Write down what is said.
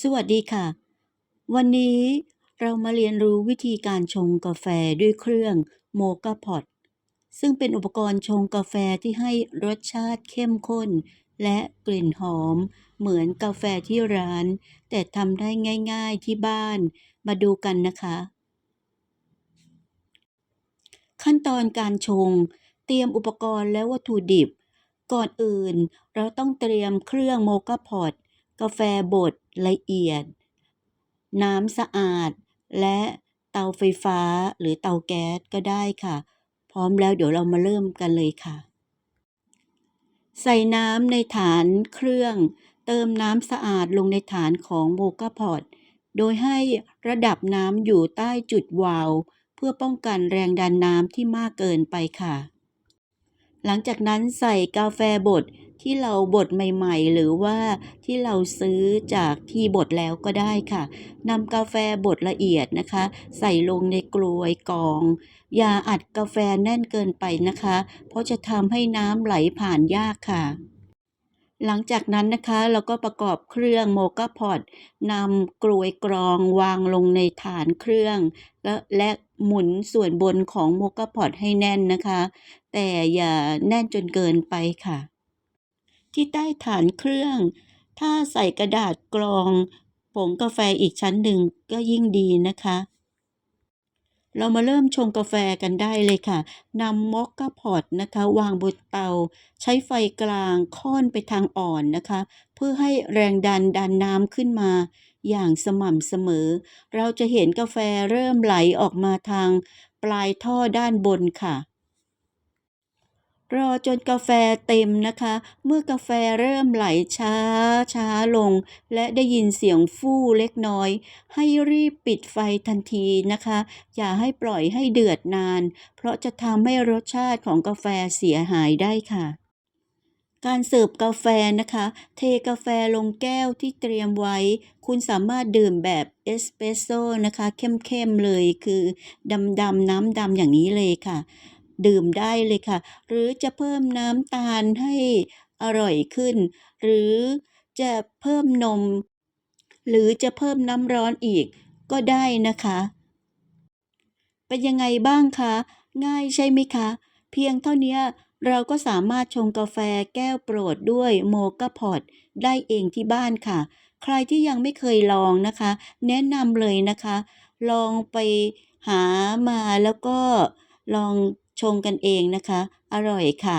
สวัสดีค่ะ วันนี้เรามาเรียนรู้วิธีการชงกาแฟด้วยเครื่องโมกาพอตซึ่งเป็นอุปกรณ์ชงกาแฟที่ให้รสชาติเข้มข้น และกลิ่นหอม เหมือนกาแฟที่ร้าน แต่ทำได้ง่ายๆที่บ้าน มาดูกันนะคะ ขั้นตอนการชง เตรียมอุปกรณ์และวัตถุดิบ ก่อนอื่นเราต้องเตรียมเครื่องโมกาพอต กาแฟบดละเอียด น้ำสะอาด และเตาไฟฟ้าหรือเตาแก๊สก็ได้ค่ะ พร้อมแล้วเดี๋ยวเรามาเริ่มกันเลยค่ะ ใส่น้ำในฐานเครื่อง เติมน้ำสะอาดลงในฐานของโมกาพอตโดยให้ระดับน้ำอยู่ใต้จุดวาล์วเพื่อป้องกันแรงดันน้ำที่มากเกินไปค่ะ หลังจากนั้นใส่กาแฟบดที่เราบดใหม่ๆ หรือว่าที่เราซื้อจากที่บดแล้วก็ได้ค่ะนำกาแฟบดละเอียดนะคะ ใส่ลงในกลวยกรอง อย่าอัดกาแฟแน่นเกินไปนะคะ เพราะจะทำให้น้ำไหลผ่านยากค่ะ หลังจากนั้นนะคะเราก็ประกอบเครื่องโมกาพอตนำกลวยกรองวางลงในฐานเครื่องและและ หมุนส่วนบนของโมกาพอตให้แน่นนะคะ แต่อย่าแน่นจนเกินไปค่ะ ที่ใต้ฐานเครื่อง ถ้าใส่กระดาษกรองผงกาแฟอีกชั้นหนึ่งก็ยิ่งดีนะคะ เรามาเริ่มชงกาแฟกันได้เลยค่ะนำมอคกาพอตนะคะ วางบนเตา ใช้ไฟกลางค่อนไปทางอ่อนนะคะ เพื่อให้แรงดันดันน้ำขึ้นมา อย่างสม่ำเสมอ เราจะเห็นกาแฟเริ่มไหลออกมาทางปลายท่อด้านบนค่ะ รอจนกาแฟเต็มนะคะ เมื่อกาแฟเริ่มไหลช้าช้าลง และได้ยินเสียงฟู่เล็กน้อย ให้รีบปิดไฟทันทีนะคะ อย่าให้ปล่อยให้เดือดนาน เพราะจะทำให้รสชาติของกาแฟเสียหายได้ค่ะ การเสิร์ฟกาแฟนะคะ เทกาแฟลงแก้วที่เตรียมไว้ คุณสามารถดื่มแบบเอสเปรสโซ่นะคะ เข้มๆเลยคือดำๆน้ำดำอย่างนี้เลยค่ะ ดื่มได้เลยค่ะ หรือจะเพิ่มน้ำตาลให้อร่อยขึ้น หรือจะเพิ่มนม หรือจะเพิ่มน้ำร้อนอีกก็ได้นะคะ เป็นยังไงบ้างคะ ง่ายใช่ไหมคะ เพียงเท่านี้เราก็สามารถชงกาแฟแก้วโปรดด้วยโมกาพอตได้เองที่บ้านค่ะ ใครที่ยังไม่เคยลองนะคะ แนะนำเลยนะคะ ลองไปหามาแล้วก็ ลองชงกันเองนะคะ อร่อยค่ะ